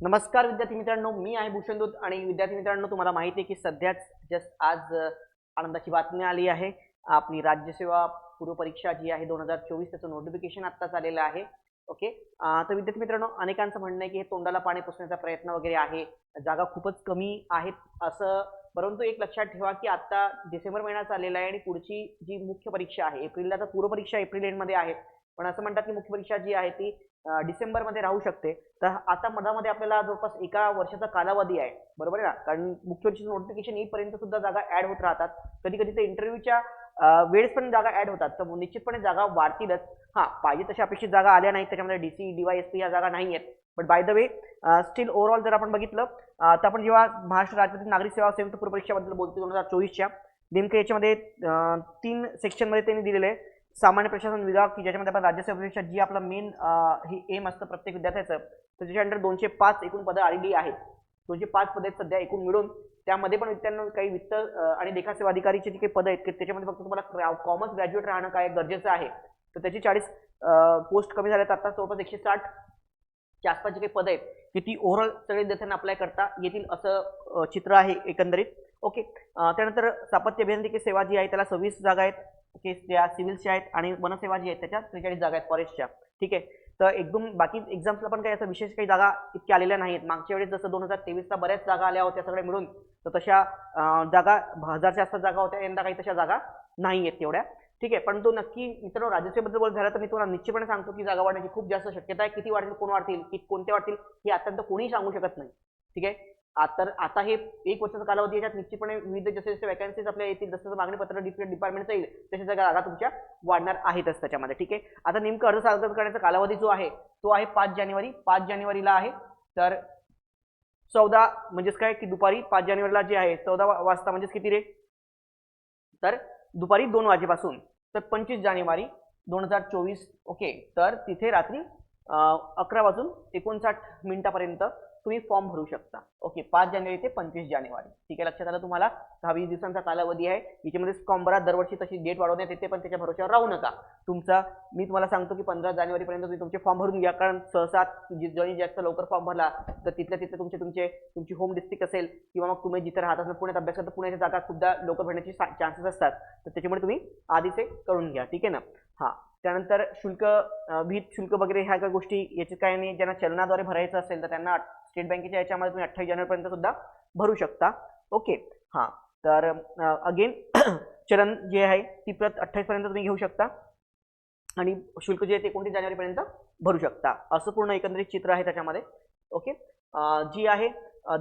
नमस्कार विद्यार्थी मित्रांनो मी आहे भूषण दूत आणि विद्यार्थी मित्रांनो तुम्हाला माहिती आहे की सध्याच जस्ट आज आनंदाची बातमी आली आहे. आपली राज्यसेवा पूर्व परीक्षा जी आहे दोन हजार चोवीस त्याचं नोटिफिकेशन आत्ताच आलेलं आहे. ओके? तर विद्यार्थी मित्रांनो अनेकांचं म्हणणं आहे की हे तोंडाला पाणी पुसण्याचा प्रयत्न वगैरे आहे. जागा खूपच कमी आहेत असं परंतु एक लक्षात ठेवा की आत्ता डिसेंबर महिना चाललेला आहे आणि पुढची जी मुख्य परीक्षा आहे एप्रिलला तर पूर्व परीक्षा एप्रिल एंडमध्ये आहे. पण असं म्हणतात की मुख्य परीक्षा जी आहे ती डिसेंबरमध्ये राहू शकते. तर आता मधामध्ये आपल्याला जवळपास एका वर्षाचा कालावधी आहे. बरोबर आहे ना? कारण मुख्य परीक्षेचं नोटिफिकेशन येईपर्यंत सुद्धा जागा ऍड होत राहतात. कधी कधी ते इंटरव्ह्यूच्या वेळेस पण जागा ऍड होतात. तर निश्चितपणे जागा वाढतीलच. हां पाहिजे तशा अपेक्षित जागा आल्या नाहीत. त्याच्यामध्ये डीसी डीवाय एस पी या जागा नाही आहेत. But by the way still overall जर आपण बघितलं तर आपण जेव्हा महाराष्ट्र राज्यातील नागरिक सेवा संयुक्त पूर्व बोलतो दोन हजार चोवीसच्या नेमकं याच्यामध्ये तीन सेक्शनमध्ये त्यांनी दिलेले आहे. सामान्य प्रशासन विभाग की ज्याच्यामध्ये आपण राज्यसेवा परीक्षा जी आपला मेन हे एम असतं प्रत्येक विद्यार्थ्याचं तर त्याच्या अंडर दोनशे पाच एकूण पदं आलेली आहेत. दोनशे पाच पदं आहेत सध्या एकूण मिळून त्यामध्ये पण विद्यार्थ्यांना काही वित्त आणि आणि लेखासेवा अधिकारीचे जे काही पदं आहेत की त्याच्यामध्ये फक्त तुम्हाला कॉमर्स ग्रॅज्युएट राहणं काय गरजेचं आहे तर त्याची चाळीस पोस्ट कमी झाल्यात. आता जवळपास एकशे साठ च्या आसपास जे काही पदं आहेत की ती ओव्हरऑल सगळे विद्यार्थ्यांना अप्लाय करता येतील असं चित्र आहे एकंदरीत. ओके त्यानंतर स्थापत्य अभियांत्रिकी सेवा जी आहे त्याला सव्वीस जागा आहेत. ओके त्या सिव्हिलच्या आहेत आणि वनसेवा जी आहेत त्याच्या त्रेचाळीस जागा आहेत फॉरेस्टच्या ठीक आहे? तर एकदम बाकी एक्झाम्सला पण काही असं विशेष काही जागा इतक्या आलेल्या नाहीत मागच्या वेळेस जसं दोन हजार तेवीसला बऱ्याच जागा आल्या होत्या सगळ्या मिळून तर तशा जागा हजारच्या आसपास जागा होत्या. यंदा काही तशा जागा नाही आहेत तेवढ्या. ठीक आहे? पण तो नक्की मित्रांनो राज्यसेवेबद्दल बोल झाला तर मी तुम्हाला निश्चितपणे सांगतो की जागा वाढण्याची खूप जास्त शक्यता आहे. किती वाढतील कोण वाढतील की कोणते वाढतील हे अत्यंत कोणीही सांगू शकत नाही. ठीक आहे? तर आता हे एक वर्षाचा कालावधी याच्यात निश्चितपणे विविध जसे जसे वॅकन्सीज आपल्या येतील जसं जसं मागणीपत्र डिफरंट डिपार्टमेंटचं येईल तशा त्या जागा तुमच्या वाढणार आहेतच त्याच्यामध्ये ठीक आहे? आता नेमकं अर्ज सादर करण्याचा कालावधी जो आहे तो आहे पाच जानेवारी. पाच जानेवारीला आहे तर चौदा म्हणजेच काय की दुपारी पाच जानेवारीला जे आहे चौदा वाजता म्हणजेच किती रे? तर दुपारी दोन वाजेपासून तर पंचवीस जानेवारी दोन हजार चोवीस ओके? तर तिथे रात्री अकरा वाजून एकोणसाठ मिनिटापर्यंत तुम्ही फॉर्म भरू शकता. ओके पाच जानेवारी ते पंचवीस जानेवारी. ठीक आहे लक्षात आलं तुम्हाला? दहा वीस दिवसांचा कालावधी आहे. याच्यामध्ये फॉर्म भरा दरवर्षी तशी डेट वाढवण्यात येते पण त्याच्या भरोशावर राहू नका. तुमचा मी तुम्हाला सांगतो की पंधरा जानेवारीपर्यंत तुम्ही तुमचे फॉर्म भरून घ्या. कारण सहसा जणी जास्त लवकर फॉर्म भरला तर तिथल्या तिथे तुमचे तुमचे तुमची होम डिस्ट्रिक्ट असेल किंवा मग तुम्ही जिथे राहत असाल पुण्यात अभ्यास करता पुण्याच्या जागा सुद्धा लवकर भरण्याचे चान्सेस असतात. तर त्याच्यामुळे तुम्ही आधीच हे करून घ्या. ठीक आहे ना? हां. त्यानंतर शुल्क अं, विहित शुल्क वगैरे ह्या काही गोष्टी याचे काय नाही. ज्यांना चलनाद्वारे भरायचं असेल तर त्यांना स्टेट बँकेच्या याच्यामध्ये तुम्ही अठ्ठावीस जानेवारीपर्यंत सुद्धा भरू शकता. ओके. हां. तर अगेन चलन जे आहे ती प्रत अठ्ठावीसपर्यंत तुम्ही घेऊ शकता. आणि शुल्क जे आहे ते एकोणतीस जानेवारीपर्यंत भरू शकता. असं पूर्ण एकंदरीत चित्र आहे त्याच्यामध्ये. ओके. जी आहे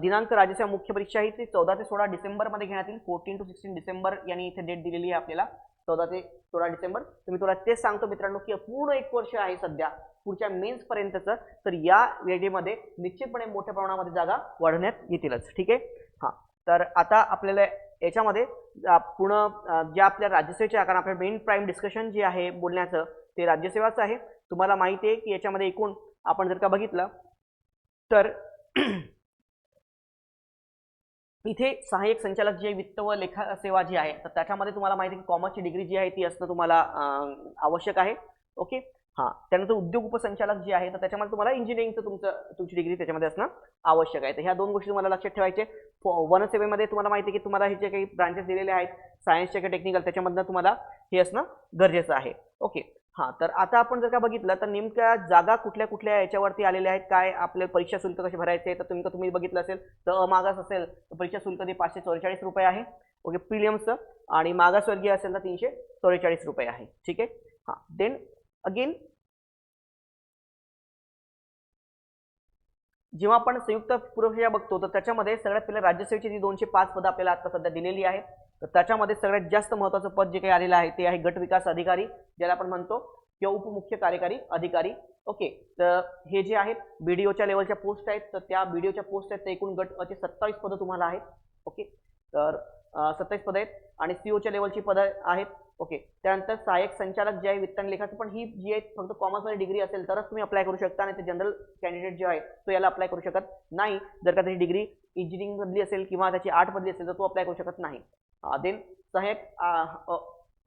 दिनांक राज्यसेवा मुख्य परीक्षा ही ती चौदा ते सोळा डिसेंबरमध्ये घेण्यात येईल. फोर्टीन टू सिक्स्टीन डिसेंबर यांनी इथे डेट दिलेली आहे आपल्याला. चौदा ते सोळा डिसेंबर. तुम्ही तुला तेच सांगतो मित्रांनो की पूर्ण एक वर्ष आहे सध्या. पुढच्या मेन्सपर्यंतचं तर या वेळेमध्ये निश्चितपणे मोठ्या प्रमाणामध्ये जागा वाढवण्यात येतीलच. ठीक आहे? हां. तर आता आपल्याला याच्यामध्ये पूर्ण ज्या आपल्या राज्यसेवेच्या कारण आपल्या मेन प्राईम डिस्कशन जे आहे बोलण्याचं ते राज्यसेवाचं आहे. तुम्हाला माहिती आहे की याच्यामध्ये एकूण आपण जर का बघितलं तर इथे सहाय्यक संचालक जे वित्त व लेखा सेवा जी आहे तर त्याच्यामध्ये तुम्हाला माहिती आहे की कॉमर्सची डिग्री जी आहे ती असणं तुम्हाला आवश्यक आहे. ओके? हां त्यानंतर उद्योग उपसंचालक जे आहे तर त्याच्यामध्ये तुम्हाला इंजिनिअरिंगचं तुमचं तुमची डिग्री त्याच्यामध्ये असणं आवश्यक आहे. तर ह्या दोन गोष्टी तुम्हाला लक्षात ठेवायचे. वनसेवेमध्ये तुम्हाला माहिती आहे की तुम्हाला हे जे काही ब्रांचेस दिलेले आहेत सायन्सचे काही टेक्निकल त्याच्यामधनं तुम्हाला हे असणं गरजेचं आहे. ओके हां तर आता आपण जर का बघितलं तर नेमक्या जागा कुठल्या कुठल्या याच्यावरती आलेल्या आहेत? काय आपले परीक्षा शुल्क कसे भरायचे? तर तुमचं तुम्ही बघितलं असेल तर अमागास असेल तर परीक्षा शुल्क ते पाचशे चौवेचाळीस रुपये आहे. ओके प्रिलियम्सचं आणि मागासवर्गीय असेल तर तीनशे चौवेचाळीस रुपये आहे. ठीक आहे? हां देन अगेन जेव्हा आपण संयुक्त पूर्वपरीक्षा बघतो तर त्याच्यामध्ये सगळ्यात पहिले राज्यसेवेची जी दोनशे पाच पदं आपल्याला आता सध्या दिलेली आहेत तर त्याच्यामध्ये सगळ्यात जास्त महत्त्वाचं पद जे काही आलेलं आहे ते आहे गट विकास अधिकारी ज्याला आपण म्हणतो किंवा उपमुख्य कार्यकारी अधिकारी. ओके तर हे जे आहेत बीडीओच्या लेवलच्या पोस्ट आहेत तर त्या बीडीओच्या पोस्ट आहेत ते एकूण गट असे सत्तावीस पदं तुम्हाला आहेत. ओके तर सत्तावीस पदं आहेत आणि सीओच्या लेवलची पदं आहेत ओके त्यानंतर सहाय्यक संचालक जे आहे वित्त आणि लेखाचं पण ही जी आहे फक्त कॉमर्समध्ये डिग्री असेल तरच तुम्ही अप्लाय करू शकता आणि ते जनरल कॅन्डिडेट जे आहे तो याला अप्लाय करू शकत नाही. जर का त्याची डिग्री इंजिनिअरिंग मधली असेल किंवा त्याची आर्ट मधली असेल तर तो अप्लाय करू शकत नाही. Uh, देन सहाय्यक uh,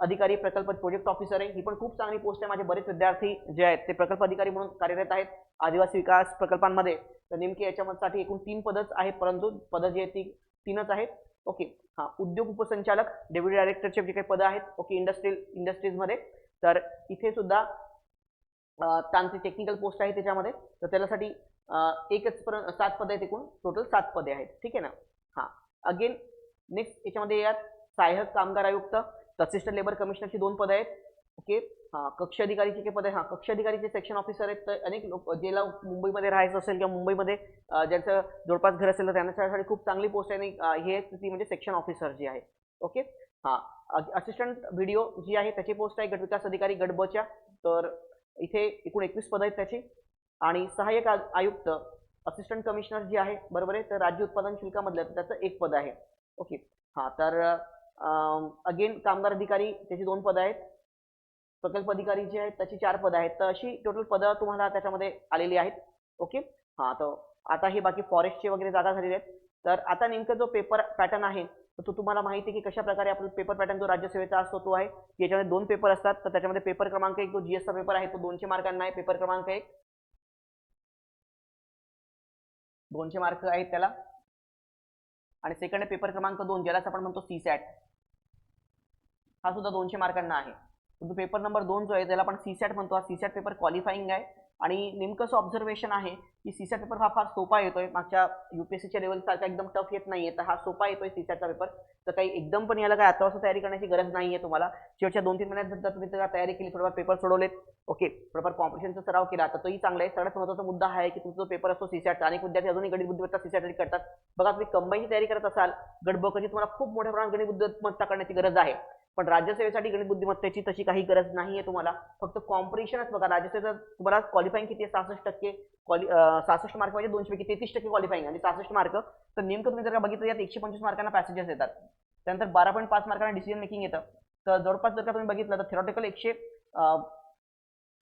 अधिकारी प्रकल्प प्रोजेक्ट ऑफिसर आहे ही पण खूप चांगली पोस्ट आहे. माझे बरेच विद्यार्थी जे आहेत ते प्रकल्प अधिकारी म्हणून कार्यरत आहेत आदिवासी विकास प्रकल्पांमध्ये. तर नेमके याच्यामध्ये एकूण तीन पदच आहेत परंतु पदं जी आहेत ती तीनच आहेत. ओके. हां उद्योग उपसंचालक डेप्युटी डायरेक्टरचे जे काही पदं आहेत ओके इंडस्ट्रियल इंडस्ट्रीजमध्ये. तर इथे सुद्धा तांत्रिक टेक्निकल पोस्ट आहे त्याच्यामध्ये. तर त्याच्यासाठी एकच पर्यंत सात पदं आहेत एकूण. टोटल सात पदे आहेत. ठीक आहे ना? हां. अगेन नेक्स्ट याच्यामध्ये यात सहाय्यक कामगार आयुक्त असिस्टंट लेबर कमिशनरची दोन पदं आहेत. ओके? हां कक्ष अधिकारीचे काही पद? आहे हां कक्ष अधिकारीचे सेक्शन ऑफिसर आहेत तर अनेक लोक ज्याला मुंबईमध्ये राहायचं असेल किंवा मुंबईमध्ये ज्यांचं जवळपास घर असेल तर त्यांच्यासाठी खूप चांगली पोस्ट आहे आणि हे ती म्हणजे सेक्शन ऑफिसर जी आहे ओके? हां असिस्टंट व्हिडिओ जी आहे त्याची पोस्ट आहे गटविकास अधिकारी गटबच्या तर इथे एकूण एकवीस पदं आहेत त्याची. आणि सहाय्यक आयुक्त असिस्टंट कमिशनर जी आहे बरोबर आहे? तर राज्य उत्पादन शुल्कामधलं तर त्याचं एक पद आहे. ओके? हां तर अगेन कामगार अधिकारी त्याची दोन पदं आहेत. प्रकल्प अधिकारी जे आहेत त्याची चार पदं आहेत. तर अशी टोटल पदं तुम्हाला त्याच्यामध्ये आलेली आहेत. ओके हां तर आता हे बाकी फॉरेस्टचे वगैरे जागा झालेले आहेत. तर आता नेमकं जो पेपर पॅटर्न आहे तर तो तुम्हाला माहिती आहे की कशा प्रकारे आपला पेपर पॅटर्न जो राज्यसेवेचा असतो तो आहे. याच्यामध्ये दोन पेपर असतात तर त्याच्यामध्ये पेपर क्रमांक एक जो जीएसचा पेपर आहे तो दोनशे मार्कांना आहे. पेपर क्रमांक एक. दोनशे मार्क आहेत त्याला. आणि सेकंड पेपर क्रमांक दोन ज्यालाच आपण म्हणतो सी सॅट हा सुद्धा दोनशे मार्कांना आहे. परंतु पेपर नंबर दोन जो आहे त्याला आपण सी सॅट म्हणतो. हा सी सॅट पेपर क्वालिफाईंग आहे. आणि नेमकं असं ऑब्झर्वेशन आहे की सी सॅट पेपर हा फार सोपा येतोय. मागच्या यू पी एस सीच्या लेवलसारखा एकदम टफ येत नाही आहे तर हा सोपा येतोय सी सॅटचा पेपर तर काही एकदम पण याला काय आता असं तयारी करण्याची गरज नाही आहे तुम्हाला. शेवटच्या दोन तीन महिन्यात जर तुम्ही त्याला तयारी केली थोडंफार पेपर सोडवलेत ओके थोडंफार कॉम्पिटिशनचा सराव केला तर तोही चांगला आहे. सगळ्यात महत्त्वाचा मुद्दा आहे की तुमचा जो पेपर असतो सी सॅटचा अनेक विद्यार्थी अजूनही गणित बुद्धिमत्ता सी सॅट करतात. बघा तुम्ही कंबाईनची तयारी करत असाल गडबकची तुम्हाला खूप मोठ्या प्रमाणात गणित बुद्धिमत्ता करण्याची गरज आहे. पण राज्यसेवेसाठी गणित बुद्धिमत्तेची तशी काही गरज नाहीये तुम्हाला. फक्त कॉम्पिटिशनच बघा. राज्यसेवेचं तुम्हाला क्वालिफाईंग किती आहे? सहासष्ट टक्के क्वालि सहासष्ट मार्क म्हणजे दोनशे पैकी तेहतीस टक्के क्वालिफाईंग आणि सहासष्ट मार्क तर नेमकं तुम्ही जर का बघितलं यात एकशे पंचवीस मार्कांना पॅसेजेस येतात. त्यानंतर बारा पॉईंट पाच मार्कांना डिसिजन मेकिंग येतं. तर जवळपास जर का तुम्ही बघितलं तर थेरॉटिकल एकशे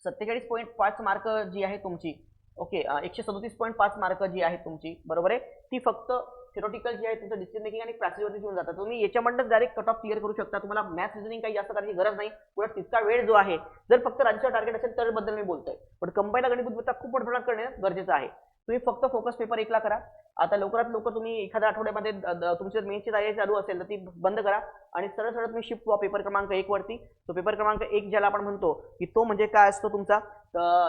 सत्तेचाळीस पॉईंट पाच मार्क जी आहे तुमची ओके एकशे सदोतीस पॉईंट पाच मार्क जी आहे तुमची बरोबर आहे? ती फक्त थिरोटिकल जी आहे तुमचं डिसिजन मेकिंग आणि प्रॅक्टिसवरती येऊन जातात तुम्ही याच्यामधून डायरेक्ट कट ऑफ क्लिअर करू शकता. तुम्हाला मॅथ रिझनिंग काही जास्त करायची गरज नाही. पुढे तितका वेळ जो आहे जर फक्त रांचा टार्गेट असेल तर बद्दल मी बोलतोय. पण कंपनीला गणित खूप मोठ्या प्रमाणात करणे गरजेचं आहे. तुम्ही फक्त फोकस पेपर एकला करा. आता लवकरात लवकर तुम्ही एखाद्या आठवड्यामध्ये द- द- तुमची मेनची तयारी चालू असेल तर ती बंद करा. आणि सरळ सरळ तुम्ही शिफ्ट व्हा पेपर क्रमांक एक वरती. तो पेपर क्रमांक एक ज्याला आपण म्हणतो की तो म्हणजे काय असतो तुमचा?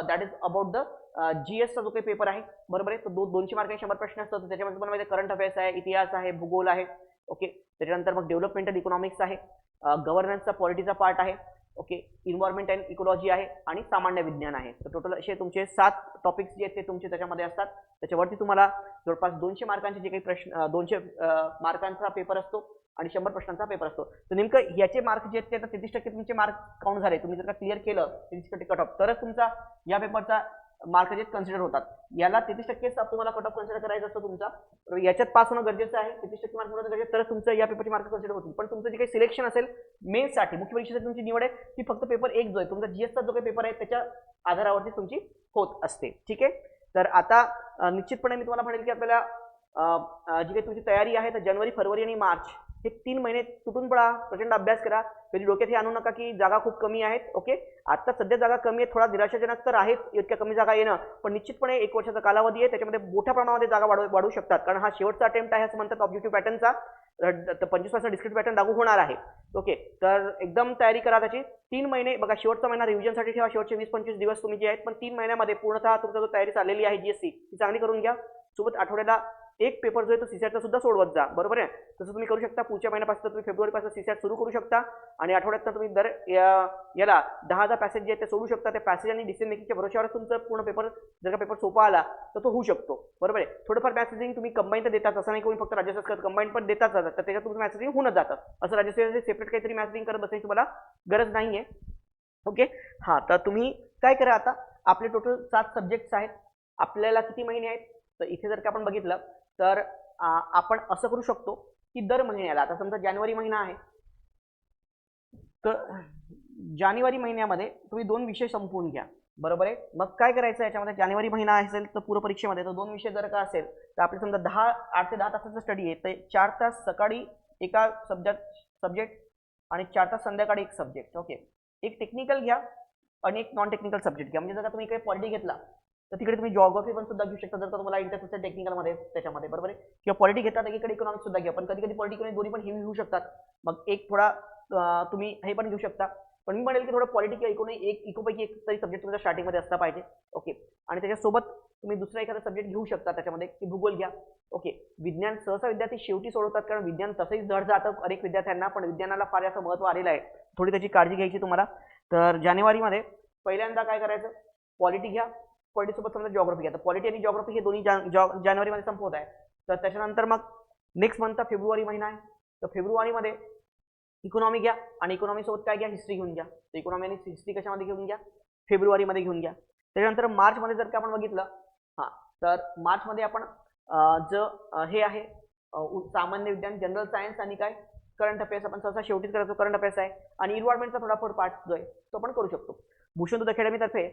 That is about the G एसचा जो काही पेपर आहे बरोबर आहे? तो दो दोनशे मार्क शंभर प्रश्न असतात. त्याच्यामध्ये तुम्हाला माहिती करंट अफेअर्स आहे इतिहास आहे भूगोल आहे. ओके त्याच्यानंतर मग डेव्हलपमेंटल इकॉनॉमिक्स आहे. गव्हर्नन्सचा पॉलिटीचा पार्ट आहे. ओके इन्व्हायरमेंट अँड इकॉलॉजी आहे आणि सामान्य विज्ञान आहे. तर टोटल असे तुमचे सात टॉपिक्स जे आहेत ते तुमचे त्याच्यामध्ये असतात. त्याच्यावरती तुम्हाला जवळपास दोनशे मार्कांचे जे काही प्रश्न दोनशे मार्कांचा पेपर असतो आणि शंभर प्रश्नांचा पेपर असतो. तर नेमकं याचे मार्क जे आहेत ते आता तेहतीस टक्के तुमचे मार्क काउंट झाले. तुम्ही जर का क्लिअर केलं तेहतीस टक्के कट ऑफ तरच तुमचा या पेपरचा मार्क जे कन्सिडर होतात. याला तेहतीस टक्केच तुम्हाला कट ऑफ कन्सिडर करायचा असतो तुमचा. तर याच्यात पास होणं गरजेचं आहे. तेहतीस टक्के मार्क होणं गरजेचं तर तुमचं या पेपरची मार्क कन्सिडर होतील. पण तुमचं जे काही सिलेक्शन असेल मेन्ससाठी मुख्य परीक्षेसाठी तुमची निवड आहे ती फक्त पेपर एक जो आहे. तुमचा जीएसचा जो काही पेपर आहे त्याच्या आधारावरती तुमची होत असते. ठीक आहे? तर आता निश्चितपणे मी तुम्हाला म्हणेल की आपल्याला जी काही तुमची तयारी आहे तर जानेवारी फरवरी आणि मार्च हे तीन महिने तुटून पडा प्रचंड अभ्यास करा. कधी डोक्यात हे आणू नका की जागा खूप कमी आहेत ओके आता सध्या जागा कमी आहेत थोडा निराशाजनक तर आहेत इतक्या कमी जागा येणं. पण निश्चितपणे एक वर्षाचा कालावधी आहे त्याच्यामध्ये मोठ्या प्रमाणामध्ये जागा वाढू वाढू शकतात. कारण हा शेवटचा अटेम्प्ट आहे असं म्हणतात ऑब्जेक्टिव्ह पॅटर्नचा पंचवीस पर्सेंट डिस्क्रिट पॅटर्न लागू होणार आहे ओके तर एकदम तयारी करा त्याची. तीन महिने बघा शेवटचा महिना रिव्हिजनसाठी ठेवा शेवटचे वीस पंचवीस दिवस तुम्ही जे आहेत पण तीन महिन्यामध्ये पूर्णतः तुमचा जो तयारी चाललेली आहे जीएससी ती चांगली करून घ्या. सोबत आठवड्याला एक पेपर जो आहे तो सीसॅटचा सुद्धा सोडवत जा. बरोबर आहे? तसं तुम्ही करू शकता. पुढच्या महिन्यापासून तुम्ही फेब्रुवारीपासून सीसॅट सुरू करू शकता. आणि आठवड्यात तुम्ही दर याला दहा दहा पॅसेज जे आहेत ते सोडू शकता. त्या पॅसेज आणि डिसिजन मेकिंगच्या भरोश्यावर तुमचं पूर्ण पेपर जर का पेपर सोपा आला तर तो होऊ शकतो. बरोबर आहे? थोडंफार मॅसेजिंग तुम्ही कंबाईन तर देतात. असं नाही कोणी फक्त राज्यसरकार कंबाईन पण देतात जातात. तर त्याच्यात तुमचं मॅसेजिंग होऊन जातं. असं राज्यसेवेचे सेपरेट काहीतरी मॅसेजिंग करत बसायची तुम्हाला गरज नाही आहे ओके हां तर तुम्ही काय करा आता? आपले टोटल सात सब्जेक्ट्स आहेत. आपल्याला किती महिने आहेत? तर इथे जर का आपण बघितलं तर आपण असं करू शकतो की दर महिन्याला आता समजा जानेवारी महिना आहे तर जानेवारी महिन्यामध्ये तुम्ही दोन विषय संपवून घ्या. बरोबर आहे? मग काय करायचं याच्यामध्ये? जानेवारी महिना असेल तर पूर्वपरीक्षेमध्ये तर दोन विषय जर का असेल तर आपले समजा दहा आठ ते दहा तासाचा स्टडी आहे तर चार तास सकाळी एका सब्जेक्ट सब्जेक्ट आणि चार तास संध्याकाळी एक सब्जेक्ट ओके एक टेक्निकल घ्या आणि एक नॉन टेक्निकल सब्जेक्ट घ्या. म्हणजे जर का तुम्ही इकडे पॉलिटी घेतला तर तिकडे तुम्ही जॉग्राफी पण सुद्धा घेऊ शकता. जर तुम्हाला इंटरेस्ट असेल टेक्निकलमध्ये त्याच्यामध्ये बरोबर आहे? किंवा पॉलिटी घेतात एकीकडे इकॉनॉमिक्स सुद्धा घ्या. पण कधी कधी पॉलिटिकल दोन्ही पण हेवी होऊ शकतात. मग एक थोडा तुम्ही हे पण घेऊ शकता. पण मी म्हणेल की थोडं पॉलिटिकल इकोनॉमी एक इकोपैकी एक तरी सब्जेक्ट तुमच्या स्टार्टिंगमध्ये असला पाहिजे. ओके आणि त्याच्यासोबत तुम्ही दुसरा एखादा सब्जेक्ट घेऊ शकता त्याच्यामध्ये की भूगोल घ्या. ओके विज्ञान सहसा विद्यार्थी शेवटी सोडवतात कारण विज्ञान तसंही जड जातं अनेक विद्यार्थ्यांना पण विज्ञानाला फार असं महत्त्व आलेलं आहे. थोडी त्याची काळजी घ्यायची तुम्हाला. तर जानेवारीमध्ये पहिल्यांदा काय करायचं? पॉलिटी घ्या. पॉलिटीसोबत समजा जॉग्रफी घ्या. तर पॉलिटी आणि जॉग्रफी हे दोन्ही जा- जॉ जानेवारीमध्ये संपवत आहे. तर त्याच्यानंतर मग नेक्स्ट मंथचा फेब्रुवारी महिना आहे. तर फेब्रुवारीमध्ये इकॉनॉमी घ्या आणि इकॉनॉमीसोबत काय घ्या? हिस्ट्री घेऊन घ्या. तर इकॉनॉमी आणि हिस्ट्री कशामध्ये घेऊन घ्या? फेब्रुवारीमध्ये घेऊन घ्या. त्याच्यानंतर मार्चमध्ये जर का आपण बघितलं हां तर मार्चमध्ये आपण जे ज हे आहे सामान्य विज्ञान जनरल सायन्स आणि काय? करंट अफेअर्स आपण सहसा शेवटीच करायचो करंट अफेअर्स आहे. आणि इन्व्हायरमेंटचा थोडाफार पार्ट जो आहे तो आपण करू शकतो. भूषण दूध अकॅडमीतर्फे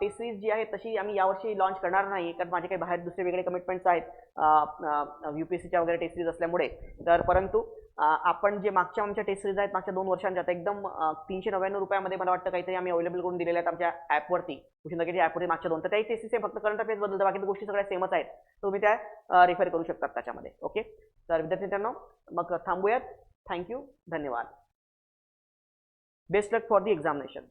टेस्ट सिरीज जी आहे तशी आम्ही यावर्षी लॉन्च करणार नाही कारण माझे काही बाहेर दुसरे वेगळे कमिटमेंट्स आहेत यू पी एस सीच्या वगैरे टेस्ट सिरीज असल्यामुळे. तर परंतु आपण जे मागच्या आमच्या टेस्ट सिरीज आहेत मागच्या दोन वर्षांच्या आता एकदम तीनशे नव्याण्णव रुपयामध्ये मला वाटतं काहीतरी आम्ही अवेलेबल करून दिलेल्या आहेत आमच्या ॲपवरती भूषण अकॅडमी ॲपवरती मागच्या दोन. तर त्याही टेस्ट सिरीज फक्त करंट अफेअर्सबद्दल बाकी गोष्टी सगळ्या सेमच आहेत. तुम्ही त्या रेफर करू शकतात त्याच्यामध्ये. ओके तर विद्यार्थी मित्रांनो मग थांबूयात. थँक्यू धन्यवाद. Best luck for the examination